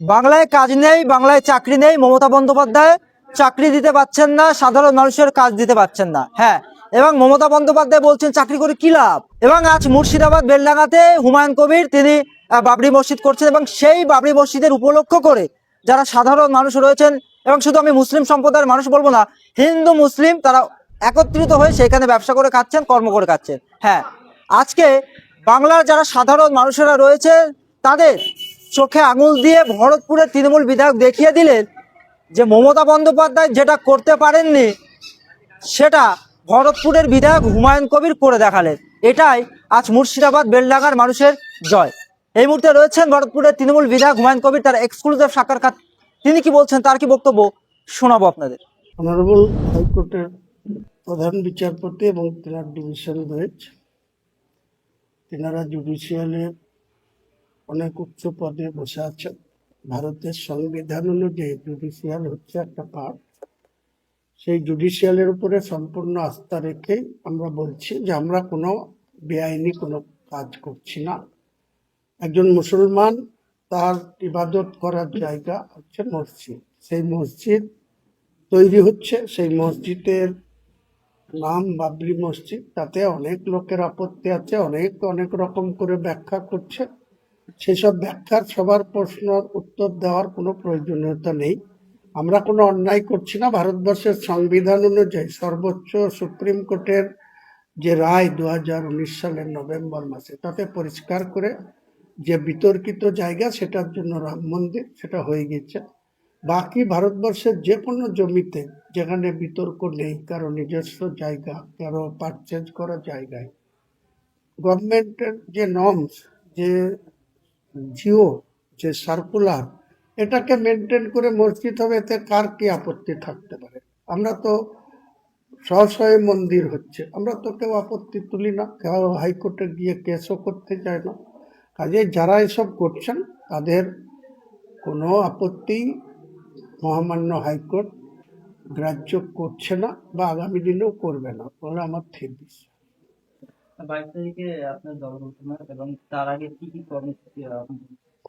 বাংলায় কাজ নেই, বাংলায় চাকরি নেই, মমতা বন্দ্যোপাধ্যায় চাকরি দিতে পারছেন না, সাধারণ মানুষের কাজ দিতে পারছেন না। হ্যাঁ এবং মমতা বন্দ্যোপাধ্যায় বলছেন, চাকরি করে কি লাভ? এবং আজ মুর্শিদাবাদ, বেলডাঙ্গাতে হুমায়ুন কবির তিনি বাবরি মসজিদ করছেন এবং সেই বাবরি মসজিদের উপলক্ষ করে যারা সাধারণ মানুষ রয়েছেন এবং শুধু আমি মুসলিম সম্প্রদায়ের মানুষ বলব না, হিন্দু, মুসলিম তারা একত্রিত হয়ে সেখানে ব্যবসা করে খাচ্ছেন, কর্ম করে খাচ্ছেন। হ্যাঁ আজকে বাংলার যারা সাধারণ মানুষেরা রয়েছে, তাদের চোখে আঙুল দিয়ে ভরতপুরের তৃণমূল বিধায়ক দেখিয়ে দিলেন যে মমতা বন্দ্যোপাধ্যায় যেটা করতে পারেননি, সেটা ভরতপুরের বিধায়ক হুমায়ুন কবির করে দেখালেন। এটাই আজ মুর্শিদাবাদ বেলডাঙ্গার মানুষের জয়। এই মুহূর্তে রয়েছেন ভরতপুরের তৃণমূল বিধায়ক হুমায়ুন কবির, তার এক্সক্লুসিভ সাক্ষাৎকার তিনি কি বলছেন, তার কি বক্তব্য শোনাবো আপনাদের? অনারেবল হাইকোর্টের প্রধান বিচারপতি এবং তেনার ডিভিশন বেঞ্চ তেনারা জুডিশিয়ালের অনেক উচ্চ পদে বসে আছেন। ভারতের সংবিধান অনুযায়ী জুডিশিয়াল হচ্ছে একটা পার্ট সেই জুডিশিয়ালের উপরে সম্পূর্ণ আস্থা রেখে আমরা বলছি যে আমরা কোনো বেআইনি কোনো কাজ করছি না। একজন মুসলমান তার ইবাদত করার জায়গা হচ্ছে মসজিদ। সেই মসজিদ তৈরি হচ্ছে। সেই মসজিদের নাম বাবরি মসজিদ। তাতে অনেক লোকের আপত্তি আছে, অনেক অনেক রকম করে ব্যাখ্যা করছে। সেসব ব্যাখ্যার সবার প্রশ্নের উত্তর দেওয়ার কোনো প্রয়োজনীয়তা নেই। আমরা কোনো অন্যায় করছি না। ভারতবর্ষের সংবিধান অনুযায়ী সর্বোচ্চ সুপ্রিম কোর্টের যে রায় দু হাজার উনিশ সালের নভেম্বর মাসে, তাতে পরিষ্কার করে যে বিতর্কিত জায়গা, সেটার জন্য রাম মন্দির, সেটা হয়ে গেছে। বাকি ভারতবর্ষের যে কোনো জমিতে, যেখানে বিতর্ক নেই, কারও নিজস্ব জায়গা, কারও পারচেজ করা জায়গায় গভর্নমেন্টের যে নর্মস যে জিও, যে সার্কুলার এটাকে মেনটেন করে মসজিদ হবে, এতে কার কি আপত্তি থাকতে পারে? আমরা তো স্বশয়ে মন্দির হচ্ছে, আমরা তো কেউ আপত্তি তুলি না, কেউ হাইকোর্টে গিয়ে কেসও করতে চায় না। কাজে যারা এসব করছেন, তাদের কোনো আপত্তি মহামান্য হাইকোর্ট গ্রাহ্য করছে না বা আগামী দিনেও করবে না, বলে আমার বিশ্বাস আপনার এবং তার আগে কর্মসূচি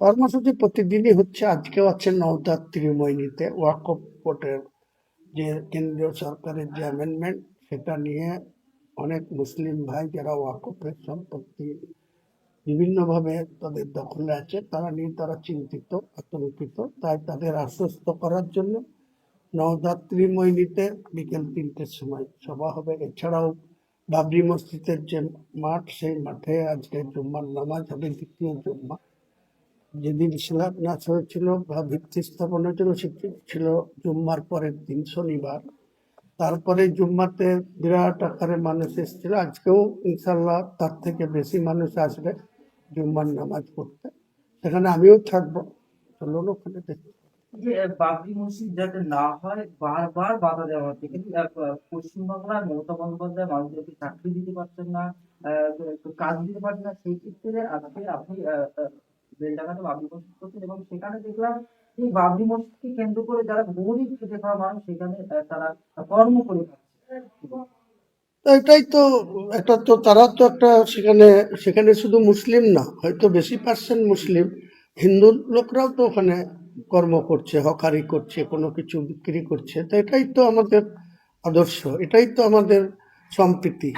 কর্মসূচি প্রতিদিনই হচ্ছে। আজকেও আছে নওদার ত্রিময়নীতে ওয়াকফ বোর্ডের যে কেন্দ্রীয় সরকারের যে অ্যামেন্ডমেন্ট সেটা নিয়ে অনেক মুসলিম ভাই যারা ওয়াকফের সম্পত্তি বিভিন্নভাবে তাদের দখলে আছে, তারা নিয়ে তারা চিন্তিত, আতঙ্কিত। তাই তাদের আশ্বস্ত করার জন্য নওদার ত্রিময়নীতে বিকেল তিনটের সময় সভা হবে। এছাড়াও বাবরি মসজিদের যে মাঠ, সেই মাঠে আজকে জুম্মার নামাজ হবে, দ্বিতীয় জুম্মা। যেদিন শিলান্যাস হয়েছিল বা ভিত্তি স্থাপন হয়েছিল, সেটি ছিল জুম্মার পরের দিন, শনিবার। তারপরে জুম্মাতে বিরাট আকারে মানুষ এসেছিল। আজকেও ইনশাল্লাহ তার থেকে বেশি মানুষ আসবে জুম্মার নামাজ পড়তে। সেখানে আমিও থাকব। চলুন ওখানে দেখি। যে বাবরি মসজিদ যাতে না হয়, বারবার বাধা দেওয়া হচ্ছে। কিন্তু পশ্চিমবাংলার মমতা বন্দ্যোপাধ্যায় মানুষদেরকে চাকরি দিতে পারছেন না কাজ দিতে পারছেন না, সেই ক্ষেত্রে আজকে আপনি বেলডাঙ্গাতে বাবরি মসজিদ করছেন এবং সেখানে দেখলাম এই বাবরি মসজিদকে কেন্দ্র করে যারা গরিব খেটে খাওয়া মানুষ, সেখানে তারা কর্ম করে এটাই তো একটা তো, তারা তো একটা সেখানে সেখানে শুধু মুসলিম না, হয়তো বেশি পার্সেন্ট মুসলিম। হিন্দু লোকরাও তো ওখানে কর্ম করছে, হকারি করছে, কোনো কিছু বিক্রি করছে, তো এটাই তো আমাদের আদর্শ, এটাই তো আমাদের সম্প্রীতি।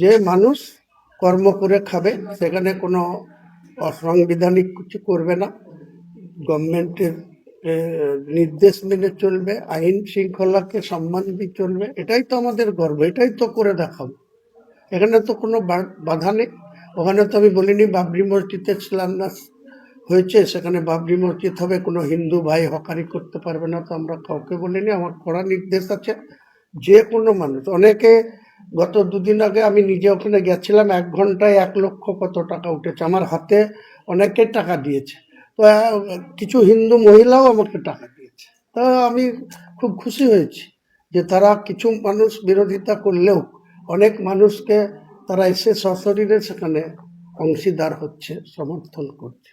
যে মানুষ কর্ম করে খাবে, সেখানে কোনো অসাংবিধানিক কিছু করবে না। গভর্নমেন্টের নির্দেশ মেনে চলবে, আইন শৃঙ্খলাকে সম্মান দিয়ে চলবে, এটাই তো আমাদের গর্ব, এটাই তো করে দেখাবো। এখানে তো কোনো বাধা নেই। ওখানে তো আমি বলিনি বাবরি মসজিদে শিলান্যাস হয়েছে, সেখানে বাবরি মসজিদ হবে, কোনো হিন্দু ভাই হকারি করতে পারবে না তো আমরা কাউকে বলিনি, আমার কড়া নির্দেশ আছে। যে কোনো মানুষ, অনেকে গত দুদিন আগে আমি নিজে ওখানে গেছিলাম, এক ঘন্টায় এক লক্ষ কত টাকা উঠেছে, আমার হাতে অনেকে টাকা দিয়েছে। তো কিছু হিন্দু মহিলাও আমাকে টাকা দিয়েছে। তো, আমি খুব খুশি হয়েছি যে তারা কিছু মানুষ বিরোধিতা করলেও অনেক মানুষকে তারা এসে সশরীরে সেখানে অংশীদার হচ্ছে, সমর্থন করছে।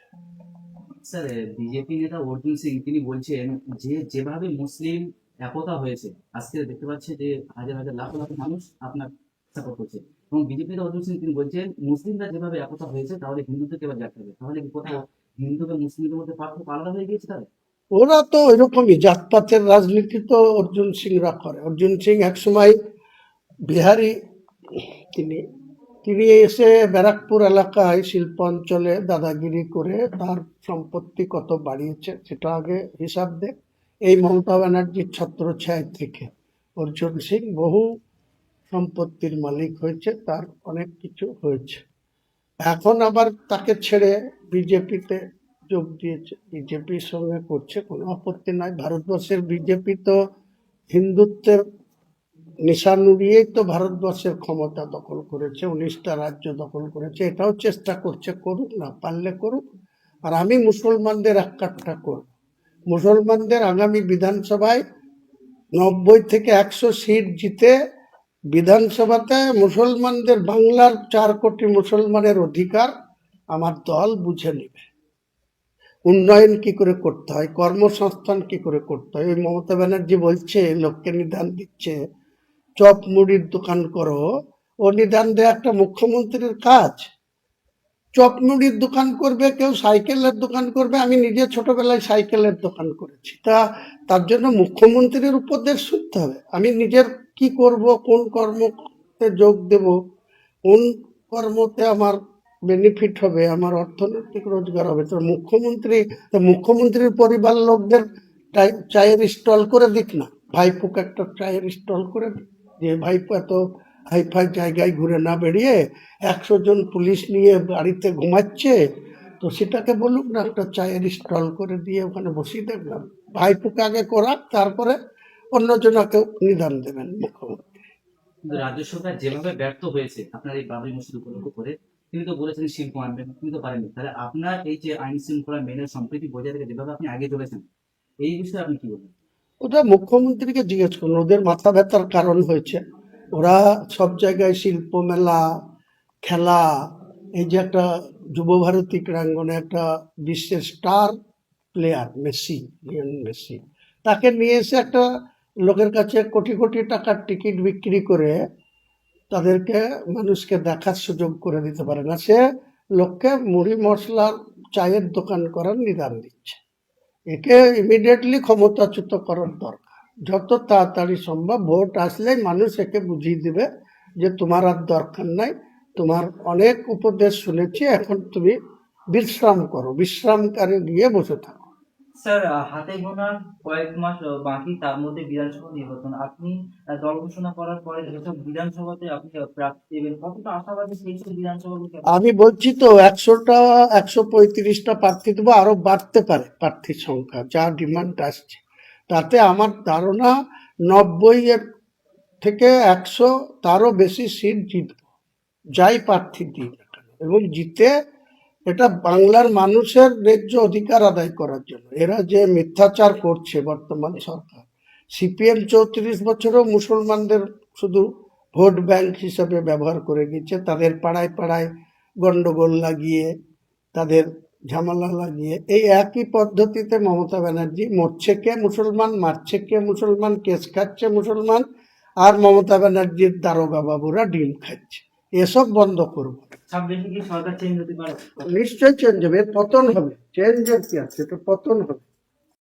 স্যার বিজেপি নেতা অর্জুন সিং, তিনি বলছেন যে, যেভাবে মুসলিম একতা হয়েছে, আজকে দেখতে পাচ্ছে যে, হাজার হাজার লাখ লাখ মানুষ আপনার সাপোর্ট করছে। এবং বিজেপি নেতা অর্জুন সিং, তিনি বলছেন, মুসলিমরা যেভাবে একতা হয়েছে, তাহলে হিন্দুদেরকে এবার দেখতে হবে। তাহলে কি কোথাও হিন্দু বা মুসলিমদের মধ্যে পার্থক্য আলাদা হয়ে গিয়েছে তাহলে? ওরা তো ওইরকমই জাতপাতের রাজনীতি তো অর্জুন সিংরা করে। অর্জুন সিং একসময় বিহারি, তিনি তিনি এসে ব্যারাকপুর এলাকায় শিল্প অঞ্চলে দাদাগিরি করে তার সম্পত্তি কত বাড়িয়েছে সেটা আগে হিসাব দেখ এই মমতা ব্যানার্জির ছত্রছায় থেকে। অর্জুন সিং বহু সম্পত্তির মালিক হয়েছে, তার অনেক কিছু হয়েছে। এখন আবার তাকে ছেড়ে বিজেপিতে যোগ দিয়েছে। বিজেপির সঙ্গে করছে, কোনো আপত্তি নাই। ভারতবর্ষের বিজেপি তো হিন্দুত্বের নিশান উড়িয়েই তো ভারতবর্ষের ক্ষমতা দখল করেছে, উনিশটা রাজ্য দখল করেছে, এটাও চেষ্টা করছে, করুক না, পারলে করুক। আর আমি মুসলমানদের এক কাঠটা করব। মুসলমানদের আগামী বিধানসভায় নব্বই থেকে একশো সিট জিতে বিধানসভাতে মুসলমানদের বাংলার চার কোটি মুসলমানের অধিকার আমার দল বুঝে নেবে। উন্নয়ন কি করে করতে হয়, কর্মসংস্থান কি করে করতে হয়, ওই মমতা ব্যানার্জি বলছে, লোককে নিদান দিচ্ছে চপ মুড়ির দোকান করো, ও নিদান দেওয়া একটা মুখ্যমন্ত্রীর কাজ। চপ মুড়ির দোকান করবে, কেউ সাইকেলের দোকান করবে, আমি নিজে ছোটবেলায় সাইকেলের দোকান করেছি। তা, তার জন্য মুখ্যমন্ত্রীর উপদেশ শুনতে হবে। আমি নিজের কি করব, কোন কর্মতে যোগ দেব, কোন কর্মতে আমার বেনিফিট হবে, আমার অর্থনৈতিক রোজগার হবে। তো মুখ্যমন্ত্রী মুখ্যমন্ত্রীর পরিবার লোকদের চায়ের স্টল করে দিক না। ভাইপোকে একটা চায়ের স্টল করে দিক। যে ভাইপো এত হাইফাই জায়গায় ঘুরে না বেরিয়ে একশো জন পুলিশ নিয়ে বাড়িতে ঘুমাচ্ছে, তো সেটাকে বলুক না, একটা চায়ের স্টল করে দিয়ে ওখানে বসিয়ে দেখলাম ভাইপোকে আগে করাক, তারপরে অন্যজনকে নিদান দেবেন মুখ্যমন্ত্রী। কিন্তু রাজ্য সরকার যেভাবে ব্যর্থ হয়েছে, আপনার এই বাবরি মসজিদ উপলক্ষ করে, তিনি তো বলেছেন শিল্প আনবেন, তিনি তো পারেননি। তাহলে আপনার এই যে আইন শৃঙ্খলা মেনে সম্প্রীতি বজায় রেখে যেভাবে আপনি আগে চলেছেন, এই বিষয়ে আপনি কি বলবেন? ওটা মুখ্যমন্ত্রীকে জিজ্ঞেস করুন ওদের মাথা ব্যথার কারণ হয়েছে। ওরা সব জায়গায় শিল্প মেলা, খেলা, এই যে একটা যুবভারতী ক্রীড়াঙ্গনে একটা বিশ্বের স্টার প্লেয়ার মেসি মেসি, তাকে নিয়ে এসে একটা লোকের কাছে কোটি কোটি টাকার টিকিট বিক্রি করে তাদেরকে মানুষকে দেখার সুযোগ করে দিতে পারে না। সে লোককে মুড়ি মশলার চায়ের দোকান করার নিদান দিচ্ছে। একে ইমিডিয়েটলি ক্ষমতাচ্যুত করার দরকার। যত তাড়াতাড়ি সম্ভব ভোট আসলে মানুষ একে বুঝিয়ে দেবে যে তোমার আর দরকার নাই, তোমার অনেক উপদেশ শুনেছি, এখন তুমি বিশ্রাম করো। বিশ্রামকারে গিয়ে বসে থাকো। স্যার হাতে গোনার কয়েক মাস বাকি, তার মধ্যে বিধানসভা নির্বাচন। আপনি দল ঘোষণা করার পরে যেসব বিধানসভাতে আপনি প্রার্থী দেবেন। কতটা আশাবাদী সেই সব বিধানসভাগুলোকে আমি বলছি তো, একশোটা, একশো পঁয়ত্রিশটা প্রার্থী দেবো, আরও বাড়তে পারে প্রার্থীর সংখ্যা, যা ডিমান্ড আসছে। তাতে আমার ধারণা নব্বই এর থেকে একশো, তারও বেশি সিট জিতব। যাই প্রার্থী দিই এবং জিতে এটা বাংলার মানুষের ন্যায্য অধিকার আদায় করার জন্য। এরা যে মিথ্যাচার করছে বর্তমান সরকার, সিপিএম চৌত্রিশ বছরও মুসলমানদের শুধু ভোট ব্যাংক হিসাবে ব্যবহার করে গেছে, তাদের পাড়ায় পাড়ায় গন্ডগোল লাগিয়ে, তাদের ঝামেলা লাগিয়ে। এই একই পদ্ধতিতে মমতা ব্যানার্জি মরছে কে মুসলমান, মারছে কে মুসলমান, কেস খাচ্ছে মুসলমান, আর মমতা ব্যানার্জির দারোগা বাবুরা ডিম খাচ্ছে। এসব বন্ধ করব। নিশ্চয় চেঞ্জ নিশ্চয়ই চেঞ্জ হবে এর পতন হবে চেঞ্জের কি আছে এটা পতন হবে।